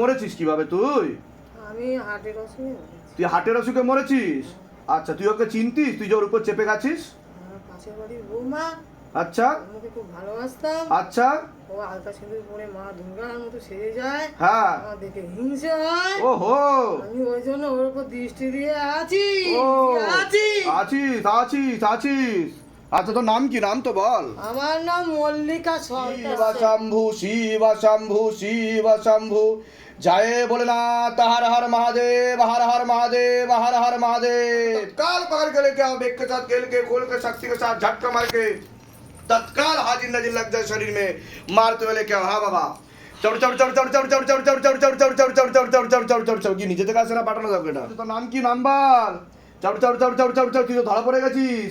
মরেছিস কীভাবে তুই? আমি হার্টের অসুখে তুই হার্টের অসুখে মরেছিস? আচ্ছা তুই ওকে চিনতিস? তুই যে ওর উপর চেপে গেছিস? আচ্ছা। আমাকে খুব ভালোবাসতাম। আচ্ছা। ও আলতা সিঁদুর পরে মা দুর্গার মতো সেজে যায়। হ্যাঁ। দেখে হিংসে হয়। আমি ওই জন্য ওর উপর দৃষ্টি দিয়ে আছি। আছি। আছিস আচ্ছা তোর নাম কি? নাম তো বল। আমার নাম মল্লিকা শিবা শম্ভু শিবা শম্ভু শিবা শম্ভু। জয় ভোলেনাথ হর হর মহাদেব হর হর মহাদেব हर हर महादेव কাল पकड़ গেলে কে आओ बेग के साथ কে के কে के शक्ति के साथ झटका मार के तत्काल हाजिर नजर लग जाए शरीर में मारते हुए लेके आओ हाँ बाबा চড় চড় চড় চড় চড় চড় চড় চড় চড় চড় চড় চড় চড় চড় চড় চড় চড় চড় কি নিজে থেকে আসে না পাঠানো যাবে না তোর নাম কি নাম্বার চড় চড় চড় চড় চড় চড় তুই তো ধরা পড়ে গেছিস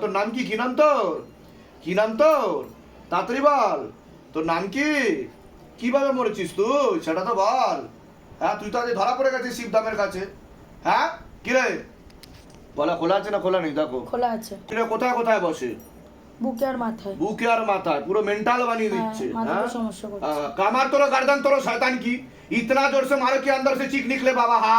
তোর নাম কি কি নাম তোর কি নাম তোর তাড়াতাড়ি বল তোর নাম কি কীভাবে মরেছিস তুই সেটা তো বল হ্যাঁ তুই তো আজ ধরা পড়ে গেছিস শিবদামের কাছে হ্যাঁ কিরে? বলা খোলা আছে না খোলা নেই? দেখো। খোলা আছে। কিরে কোথায় কোথায় বসে? বুকে আর মাথায়। বুকে আর মাথায় পুরো মেন্টাল বানিয়ে হ্যাঁ, দিচ্ছে হ্যাঁ? কামার তোর গার্দান তোর শয়তান কি? ইতনা জোর সে মারো কি অন্দর সে চিক নিকলে বাবা হা?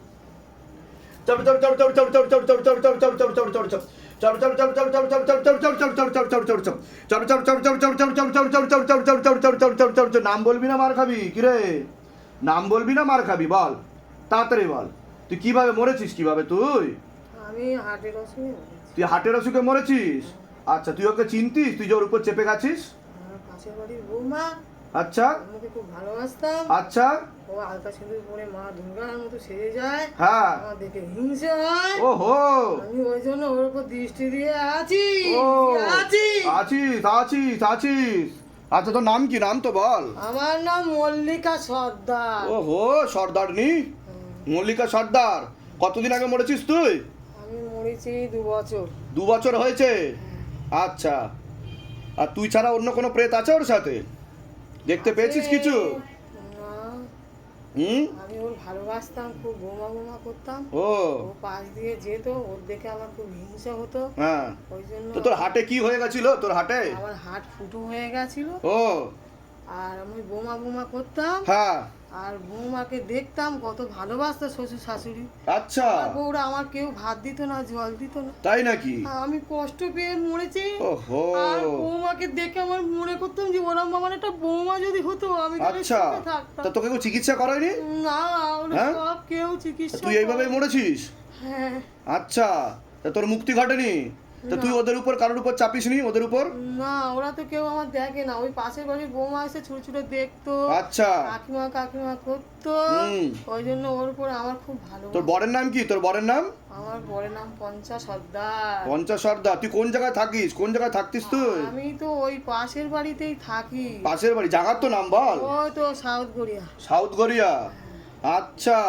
নাম বলবি না মার খাবি? কিরে নাম বলবি না মার খাবি? বল তাড়াতাড়ি বল। তুই কীভাবে মরেছিস কীভাবে তুই? আমি হাটের তুই হাটের অসুখে মরেছিস? আচ্ছা তুই ওকে চিনতিস? তুই যে ওর উপর চেপে গেছিস? আচ্ছা। আমাকে খুব ভালোবাসতাম। আচ্ছা। ও আলতা সিঁদুর পরে মা দুর্গার মতো সেরে যায়। হ্যাঁ। আমার দেখে হিংসে হয়। ওহো। আমি ওই জন্য ওর উপর দৃষ্টি দিয়ে আছি। ও। আছি। আছিস আছিস আছিস। আচ্ছা তোর নাম কি? নাম তো বল। আমার নাম মল্লিকা সর্দার। ওহো সর্দারনি মল্লিকা সর্দার কতদিন আগে মরেছিস তুই? আমি মরেছি দু বছর। দু বছর হয়েছে? আচ্ছা। আর তুই ছাড়া অন্য কোনো প্রেত আছে ওর সাথে? দেখতে পেয়েছিস কিছু? হুম? আমি ওর ভালোবাসতাম খুব বোমা বোমা করতাম। ও। ও পাশ দিয়ে যেত ওর দেখে আমার খুব হিংসা হতো। হ্যাঁ। ওই জন্য তো তোর হাটে কি হয়ে গেছিল? তোর হাটে? আমার হাট ফুটো হয়ে গেছিল। ও। আর আমি বোমা বোমা করতাম। হ্যাঁ। আর বৌমাকে দেখতাম কত ভালোবাসতো শ্বশুর শাশুড়ি। আচ্ছা। বউরা আমার কেউ ভাত দিত না জল দিত না। তাই নাকি? আমি কষ্ট পেয়ে মরেছি। আর বৌমাকে দেখে আমার মনে করতাম যে ওরম আমার একটা বৌমা যদি হতো আমি আচ্ছা। তা তোকে কেউ চিকিৎসা করায়নি? না ওরা হ্যাঁ? সব কেউ চিকিৎসা তুই এইভাবেই করে। মরেছিস? হ্যাঁ। আচ্ছা। তা তোর মুক্তি ঘটেনি? তা তুই ওদের উপর কারোর উপর চাপিসনি ওদের উপর? না ওরা তো কেউ আমার দেখে না। ওই পাশের বাড়ির বৌমা এসে ছুটে ছুটে দেখতো। আচ্ছা। কাকিমা কাকিমা করতো। ওই জন্য ওর উপর আমার খুব ভালো তোর বরের নাম কি? তোর বরের নাম? আমার বরের নাম পঞ্চা সর্দার। পঞ্চাশ সর্দার। তুই কোন জায়গায় থাকিস? কোন জায়গায় থাকতিস তুই? আমি তো ওই পাশের বাড়িতেই থাকি। পাশের বাড়ি। জাগার তো নাম বল। ওই তো সাউথ কোরিয়া সাউথ কোরিয়া আচ্ছা।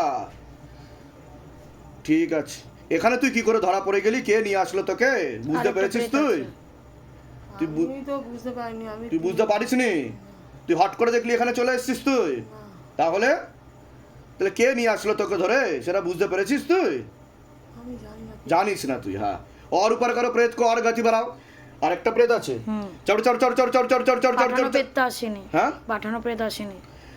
ঠিক আছে। এখানে তুই কি করে ধরা পড়ে গেলি? কে নিয়ে আসলো তোকে? বুঝতে পেরেছিস তুই? তুই বুঝতে পারিস নি তুই হট করে দেখলি এখানে চলে এসছিস তুই? তাহলে? তাহলে কে নিয়ে আসলো তোকে ধরে? সেটা বুঝতে পেরেছিস তুই? জানিস না তুই হ্যাঁ। ওর উপর করো প্রেত কো আর গতি বাড়াও। আরেকটা প্রেত আছে। চড় চড় চড় চড় চড় চড় চড় চড় চড় চড়। আসেনি। হ্যাঁ? পাঠানো প্রেত আসেনি।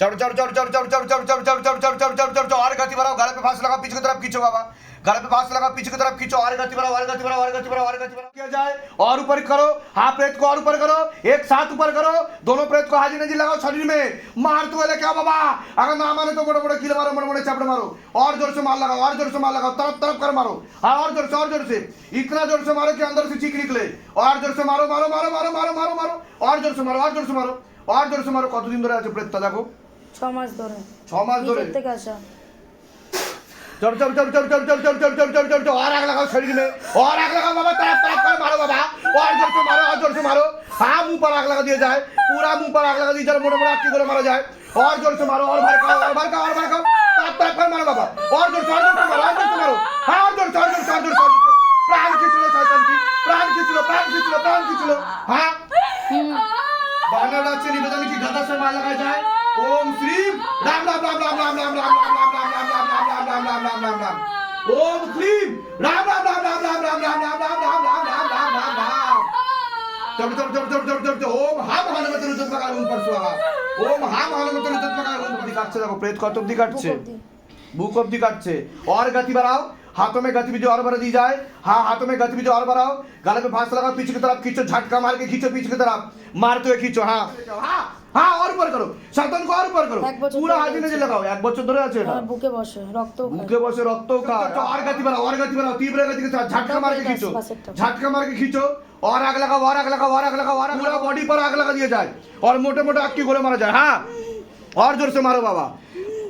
चढ़ चढ़ चढ़ चढ़ चढ़ चढ़ चढ़ चढ़ चढ़ चढ़ चढ़ चढ़ चढ़ और गति बढ़ाओ गले पे फांस लगा पीछे की तरफ खींचो बाबा गले पे फांस लगा पीछे की तरफ खींचो और गति बढ़ाओ और गति बढ़ाओ और गति बढ़ाओ और गति बढ़ाओ किया जाए और ऊपर करो हाथ प्रेत को और ऊपर करो एक साथ ऊपर करो दोनों प्रेत को हाजी नजी लगाओ शरीर में मार तो बोले क्या बाबा अगर ना माने तो बड़े बड़े कीले मारो बड़े बड़े चापड़े मारो और जोर से मार लगाओ और जोर से मार लगाओ तरफ तरफ कर मारो हाँ और जोर से और जोर से इतना जोर से मारो कि अंदर से चीख निकले और जोर से मारो मारो मारो मारो मारो मारो मारो और जोर से मारो और जोर से मारो और जोर से मारो কতদিন ধরে আছে প্রেতটা দেখো ছ মাস ধরে ছ মাস ধরে নিজের থেকে আসা चल चल चल चल चल चल चल चल चल चल चल चल और आग लगाओ शरीर में और आग लगाओ बाबा तरफ तरफ कर मारो बाबा और जोर से मारो और जोर से मारो हाँ मुंह पर आग लगा दिया जाए पूरा मुंह पर आग लगा दी जाए मोटे मोटे आग की गोले मारा जाए और जोर से मारो और भड़काओ और भड़काओ और भड़काओ तरफ तरफ कर मारो बाबा और जोर से और जोर से मारो और जोर से मारो हाँ और जोर से और जोर से और जोर से और जोर से प्राण खींच लो शैतान की प्राण खींच लो प्राण खींच लो प्राण खींच लो हाँ बानर से निवेदन की गदा से मार लगाया जाए ওম শ্রী রাম রাম রাম রাম রাম রাম রাম রাম রাম রাম রাম রাম রাম রাম রাম রাম রাম রাম ওম শ্রী রাম রাম রাম রাম রাম রাম রাম রাম রাম রাম রাম রাম রাম রাম রাম ওম হাম হনুমত রুদ্রকার ওম ওম হাম হনুমত কাটছে দেখো প্রেত কত অব্দি কাটছে বুক অব্দি কাটছে অর্গাতি বাড়াও हाथों में गतिविधि और बढ़ा दी जाए हाँ हाथों में गतिविधि और बढ़ाओ गले पे फांस लगाओ पीछे की तरफ खींचो झटका मार के खींचो पीछे की तरफ मारते हुए खींचो हाँ हाँ हाँ और ऊपर करो शैतान को और ऊपर करो এক বছর पूरा ধরে হাজি হয়েছে। নজর লাগাও এক বছর ধরে আছে এটা আমার বুকে বসে রক্ত मुखे बसे रक्तों का और गति बढ़ाओ और गति बढ़ाओ तीव्र गति के साथ झटका मार के खींचो झटका मार के खींचो और आग लगाओ और आग लगाओ और आग लगाओ और पूरा बॉडी पर आग लगा दिया जाए और मोटे मोटे आग की गोले मारा जाए हाँ और जोर से मारो बाबा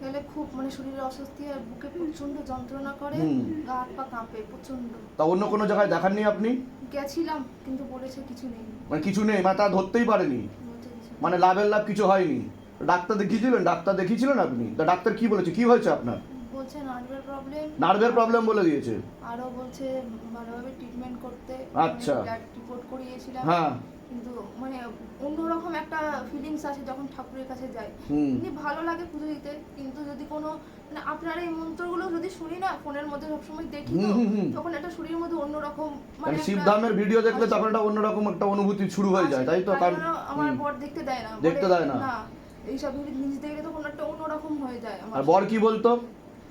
গেলে খুব মানে শরীরে অস্বস্তি হয় বুকে প্রচণ্ড যন্ত্রণা করে। গা হাত পা কাঁপে প্রচণ্ড তা অন্য কোনো জায়গায় দেখাননি আপনি? গেছিলাম কিন্তু বলেছে কিছু নেই। মানে কিছু নেই মানে তা ধরতেই পারেনি। মানে লাভের লাভ কিছু হয়নি? ডাক্তার দেখিয়েছিলেন? ডাক্তার দেখিয়েছিলেন আপনি? তা ডাক্তার কি বলেছে? কি হয়েছে আপনার? বলছে নার্ভের প্রবলেম নার্ভের প্রবলেম বলে দিয়েছে। আরও বলছে ভালোভাবে ট্রিটমেন্ট করতে। আচ্ছা। রিপোর্ট করিয়েছিলাম। হ্যাঁ। কিন্তু মানে অন্যরকম একটা ফিলিংস আসে যখন ঠাকুরের কাছে যাই। এমনি ভালো লাগে পুজো দিতে কিন্তু যদি কোনো মানে আপনার এই মন্ত্রগুলো যদি শুনি না ফোনের মধ্যে সবসময় দেখি তো। তখন একটা শরীরের মধ্যে অন্যরকম মানে একটা- শিবধামের ভিডিও দেখলে তখন একটা অন্যরকম একটা অনুভূতি শুরু হয়ে যায় তাই তো? কারণ আমার বর দেখতে দেয় না। দেখতে দেয় না? এইসব জিনিস দেখলে তখন একটা অন্যরকম হয়ে যায় আমার আর বর কি বলতো?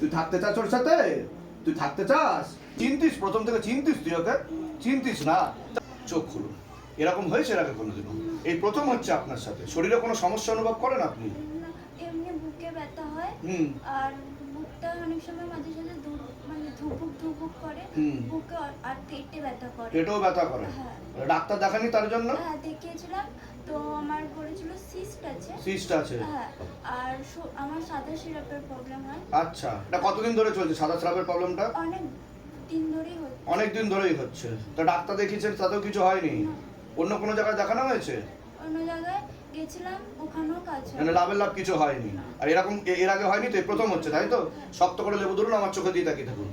তুই থাকতে চাস ওর সাথে? তুই থাকতে চাস? চিনতিস প্রথম থেকে চিনতিস তুই ওকে? চিনতিস না। চোখ খুলুন। এরকম হয়েছে এর আগে কোনোদিনও? এই প্রথম হচ্ছে আপনার সাথে। শরীরে কোনো সমস্যা অনুভব করেন আপনি? এমনি বুকে ব্যথা হয়। হুম। আর বুকটা অনেক সময় মাঝে মানে ধুপুক ধুপুক করে বুকে আর- আর পেটে ব্যথা করে। পেটেও ব্যথা করে? হ্যাঁ। ডাক্তার দেখানি তার জন্য? হ্যাঁ দেখিয়েছিলাম। তো আমার বলেছিল সিস্ট আছে। সিস্ট আছে। হ্যাঁ আর আমার সাদা সিরাপের প্রবলেম হয়। আচ্ছা। এটা কতদিন ধরে চলছে সাদা স্রাবের প্রবলেমটা? অনেক দিন ধরেই হচ্ছে। অনেক দিন ধরেই হচ্ছে। তো ডাক্তার দেখিয়েছেন তাতেও কিছু হয়নি? অন্য কোনো জায়গায় দেখানো হয়েছে? অন্য জায়গায় গেছিলাম ওখানেও কাজ মানে লাভের লাভ কিছু হয়নি। আর এরকম এর আগে হয়নি তো? এই প্রথম হচ্ছে তাই তো? শক্ত করে লেবু ধরুন আমার চোখে দিয়ে তাকিয়ে থাকুন।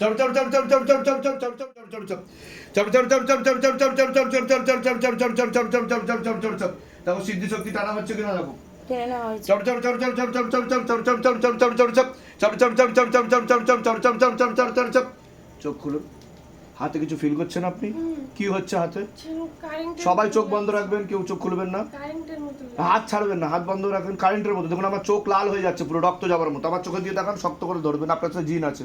চপ চপ চপ চপ চপ চপ চপ চোখ খুলুন হাতে কিছু ফিল করছেন আপনি কি হচ্ছে হাতে সবাই চোখ বন্ধ রাখবেন কেউ চোখ খুলবেন না হাত ছাড়বেন না হাত বন্ধ রাখবেন কারেন্টের মতো দেখুন আমার চোখ লাল হয়ে যাচ্ছে পুরো রক্ত যাবার মতো আমার চোখে দিয়ে দেখান শক্ত করে ধরবেন আপনার সাথে জিন আছে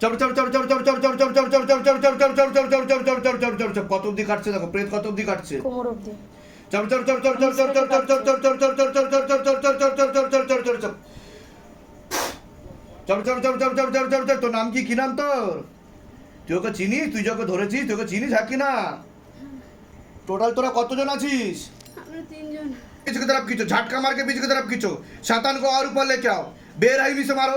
chop chop chop chop chop chop chop chop chop chop chop chop chop chop chop chop chop chop chop chop chop chop কত অবধি কাটছে দেখো প্রেত কত অবধি কাটছে কোমর অব্দি chop chop chop chop chop chop chop chop chop chop chop chop chop chop chop chop chop chop chop chop chop chop chop chop chop chop chop chop chop chop chop chop তোর নাম কি কি নাম তোর তুই ওকে চিনিস তুই যে ওকে ধরেছিস তুই ওকে চিনিস হ্যাঁ কি না টোটাল তোরা কতজন আছিস আমরা তিনজন पीछे की तरफ खींचो झटका मार के पीछे की तरफ खींचो शैतान को और ऊपर लेके आओ बेरहमी से मारो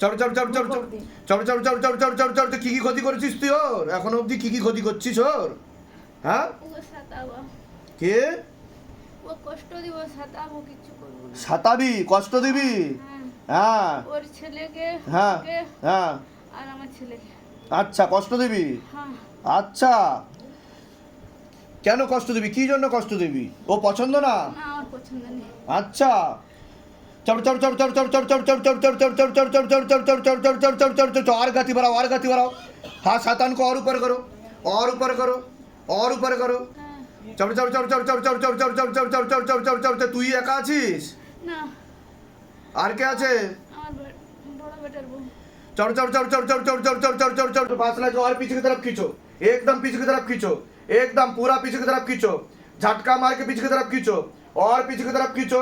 চপ চপ চপ চপ চপ চপ চপ চপ চপ চপ চপ চপ কি কি ক্ষতি করেছিস তুই ওর? এখনও অবধি কি কি ক্ষতি করছিস ওর? হ্যাঁ? কে? কষ্ট দিব সাতাবো কিছু করব সাতাবি? কষ্ট দিবি? হ্যাঁ। হ্যাঁ। ওর ছেলেকে হ্যাঁ হ্যাঁ। আর আমার ছেলেকে। আচ্ছা কষ্ট দিবি? হ্যাঁ। আচ্ছা। কেন কষ্ট দিবি? কি জন্য কষ্ট দিবি? ও পছন্দ না? না और गति बढ़ाओ और गति बढ़ाओ हाँ शैतान को और ऊपर करो और ऊपर करो और ऊपर करो হ্যাঁ चढ़ चढ़ चढ़ चढ़ चढ़ चढ़ चढ़ चढ़ चढ़ चढ़ चढ़ चढ़ चढ़ चढ़ चढ़ তুই একা আছিস না আর কে আছে আমার বে- বড় বেটার বউ चढ़ चढ़ चढ़ चढ़ चढ़ चढ़ चढ़ चढ़ चढ़ चढ़ चढ़ फासला को और पीछे की तरफ खींचो एकदम पीछे की तरफ खींचो एकदम पूरा पीछे की तरफ खींचो झटका मार के पीछे की तरफ खींचो और पीछे की तरफ खींचो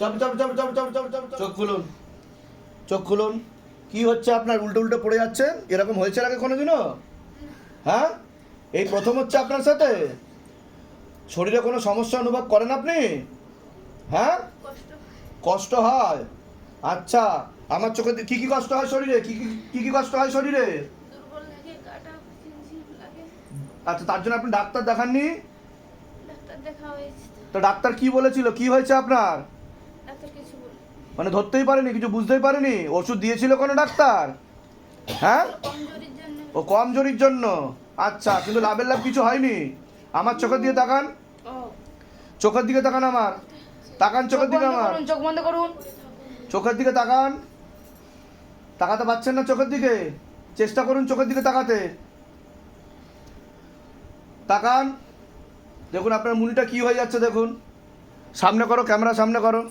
চপ চপ চপ চপ চপ চপ চপ চোখ খুলুন। চোখ খুলুন। কি হচ্ছে আপনার? উল্টো উল্টো পড়ে যাচ্ছে? এরকম হয়েছে আগে কোনোদিনও? হ্যাঁ? এই প্রথম হচ্ছে আপনার সাথে? শরীরে কোনো সমস্যা অনুভব করেন আপনি? হ্যাঁ? কষ্ট কষ্ট হয়? আচ্ছা আমার চোখে কি কি কষ্ট হয় শরীরে? কি কি কি কি কষ্ট হয় শরীরে? দুর্বল লাগে কাটা ঝিমঝিম লাগে। আচ্ছা তার জন্য আপনি ডাক্তার দেখাননি? ডাক্তার তো ডাক্তার কি বলেছিল? কি হয়েছে আপনার? মানে ধরতেই পারেনি কিছু বুঝতেই পারেনি। ওষুধ দিয়েছিল কোনো ডাক্তার? হ্যাঁ? ও কমজোরির জন্য। আচ্ছা কিন্তু লাভের লাভ কিছু হয়নি? আমার চোখের দিকে তাকান। চোখের দিকে তাকান আমার। তাকান চোখের দিকে আমার। চোখ বন্ধ করুন চোখের দিকে তাকান। তাকাতে পারছেন না চোখের দিকে? চেষ্টা করুন চোখের দিকে তাকাতে। তাকান। দেখুন আপনার মুনিটা কি হয়ে যাচ্ছে দেখুন। সামনে করো ক্যামেরা সামনে করো।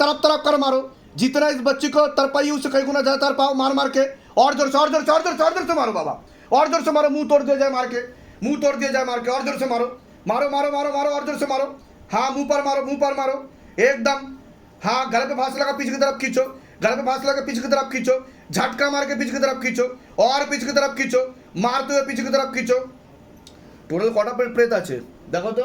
तरफ तरफ कर मारो जितना इस बच्ची को तरपाई उसे कई गुना ज़्यादा तरपाओ मार मार के और जोर से और जोर से और जोर से और जोर से मारो बाबा और जोर से मारो मुंह तोड़ दिया जाए मार के मुंह तोड़ दिया जाए मार के और जोर से मारो मारो मारो मारो मारो और जोर से मारो हाँ मुंह पर मारो मुंह पर मारो एकदम हाँ घर पे फांस लगा पीछे की तरफ खींचो घर पे फांस लगा पीछे की तरफ खींचो झटका मार के पीछे की तरफ खींचो और पीछे की तरफ खींचो मारते हुए पीछे की तरफ खींचो टोटल কটা प्रेत আছে देखो तो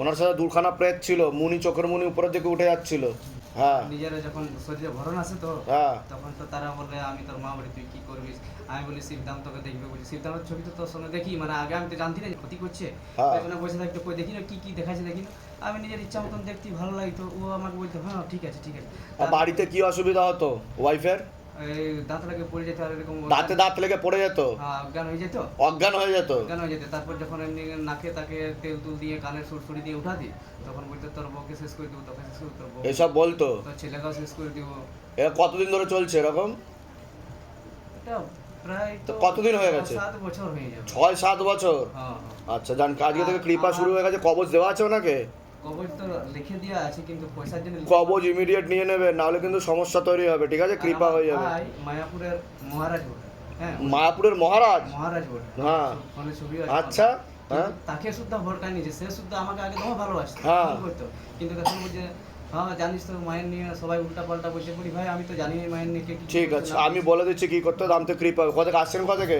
ওনার সাথে দুখানা প্রেত ছিল মুনি চোখের মুনি উপরের দিকে উঠে যাচ্ছিল। হ্যাঁ। নিজেরা যখন শরীরে ভরণ আছে তো হ্যাঁ। তখন তো তারা বলে আমি তোর মা বলি তুই কি করবি? আমি বলি শিবদাম তোকে দেখবে বলি। শিবদামের ছবি তো তোর সঙ্গে দেখি মানে আগে আমি তো জানতি না ক্ষতি করছে। হ্যাঁ। পেছনে বসে থাকতে কই দেখি না কি কি দেখাচ্ছে দেখি না। আমি নিজের ইচ্ছা মতন দেখতে ভালো লাগতো। ও আমাকে বলতো হ্যাঁ ঠিক আছে ঠিক আছে। বাড়িতে কি অসুবিধা হতো ওয়াইফের? দাঁত লাগে পড়ে যেত আর এরকম দাঁতে দাঁত লেগে পড়ে যেত? হ্যাঁ, অজ্ঞান হয়ে যেত। অজ্ঞান হয়ে যেত? অজ্ঞান হয়ে যেত। তারপর যখন এমনি নাকে তাকে তেল তুল দিয়ে কানের সুরসুরি দিয়ে উঠা দিই তখন বলতো তোর বউকে শেষ করে দেবো তোকে শেষ করে তোর বউ এসব বলতো? তোর ছেলেকেও শেষ করে দিব। এরা কতদিন ধরে চলছে এরকম? এটা প্রায় তো কতদিন হয়ে গেছে? সাত বছর হয়ে যাবে। ছয় সাত বছর? হ্যাঁ হ্যাঁ। আচ্ছা জান আজকে থেকে কৃপা শুরু হয়ে গেছে কবজ দেওয়া আছে ওনাকে? কবজ তো লিখে দেওয়া আছে কিন্তু পয়সার জন্য কবজ ইমিডিয়েট নিয়ে নেবে নাহলে কিন্তু সমস্যা তৈরি হবে ঠিক আছে? কৃপা হয়ে যাবে। মায়াপুরের মহারাজ হ্যাঁ মায়াপুরের মহারাজ? মহারাজ হ্যাঁ। আচ্ছা হ্যাঁ। তাকে শুদ্ধ ভরকাই নিয়েছে সে শুদ্ধ আমাকে আগে তোমার ভালোবাসতো। হ্যাঁ। কিন্তু এখন বলছে হ্যাঁ জানিস তো মায়ের নিয়ে সবাই উল্টা পাল্টা বসে পড়ি। ভাই আমি তো জানি মায়ের নিয়ে ঠিক আছে আমি বলে দিচ্ছি কি করতে হবে দাম তো কৃপা। কোথা থেকে আসছেন কোথা থেকে?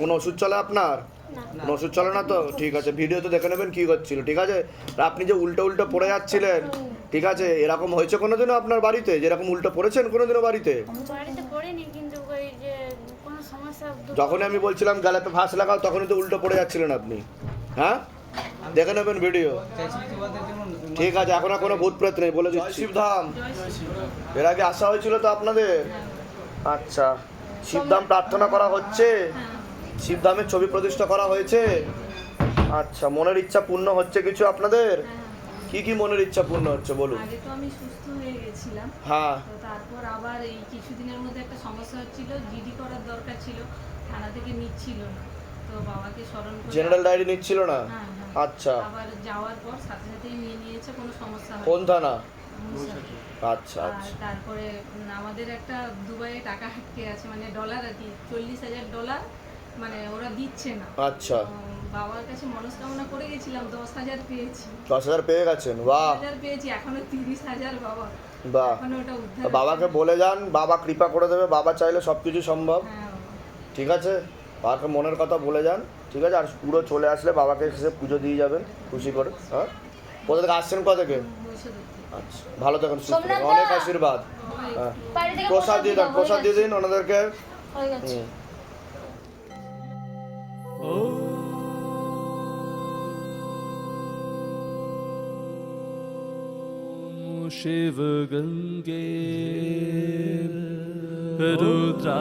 কোনো ওষুধ চলে আপনার? কোনো ওষুধ চলে না তো? ঠিক আছে ভিডিও তো দেখে নেবেন কি করছিল ঠিক আছে? আপনি যে উল্টো উল্টো পড়ে যাচ্ছিলেন ঠিক আছে? এরকম হয়েছে কোনোদিনও আপনার বাড়িতে? যেরকম উল্টো পড়েছেন কোনোদিনও বাড়িতে? বাড়িতে পড়িনি কিন্তু ওই যে কোনো সমস্যা দূর- যখনই আমি বলছিলাম গালাপে ফাঁস লাগাও তখনই তো উল্টো পড়ে যাচ্ছিলেন আপনি। হ্যাঁ? দেখে নেবেন ভিডিও ঠিক আছে এখন আর কোনো ভূত প্রেত নেই বলে দিচ্ছি। শিবধাম। এর আগে আসা হয়েছিল তো আপনাদের? আচ্ছা শিবধাম প্রার্থনা করা হচ্ছে। শিবধামের ছবি প্রতিষ্ঠা করা হয়েছে। আচ্ছা মনের ইচ্ছা পূর্ণ হচ্ছে কিছু আপনাদের? কি কি মনের ইচ্ছা পূর্ণ হচ্ছে বলুন? আগে তো আমি সুস্থ হয়ে গেছিলাম। হ্যাঁ। তো তারপর আবার এই কিছুদিনের মধ্যে একটা সমস্যা হচ্ছিল জিডি করার দরকার ছিল থানা থেকে নিচ্ছিল না। তো বাবাকে স্মরণ করে জেনারেল ডায়েরি নিচ্ছিল না? হ্যাঁ, হ্যাঁ। আচ্ছা। আবার যাওয়ার পর সাথে সাথেই নিয়ে নিয়েছে কোনো সমস্যা হয় কোন থানা। আচ্ছা আচ্ছা। তারপরে আমাদের একটা দুবাইয়ে টাকা আটকে আছে মানে ডলার আর কি চল্লিশ হাজার ডলার মানে ওরা দিচ্ছে না। আচ্ছা। বাবার কাছে মনস্কামনা করে গেছিলাম দশ হাজার পেয়েছি। দশ হাজার পেয়ে গেছেন বাহ। হাজার পেয়েছি এখনও তিরিশ হাজার বাবা। বাহ। এখনও ওটা উদ্ধার তা বাবাকে বলে যান বাবা কৃপা করে দেবে বাবা চাইলে সব কিছু সম্ভব। হ্যাঁ ঠিক আছে? বাবাকে মনের কথা বলে যান ঠিক আছে? আর পুরো চলে আসলে বাবাকে এসে পুজো দিয়ে যাবেন খুশি করে। হ্যাঁ? কোথা থেকে আসছেন কোথা থেকে? আচ্ছা ভালো থাকুন সুস্থ অনেক আশীর্বাদ। হ্যাঁ। প্রসাদ দিয়ে দেন প্রসাদ দিয়ে দিন ওনাদেরকে। হুম। शिव गंगे रुद्रा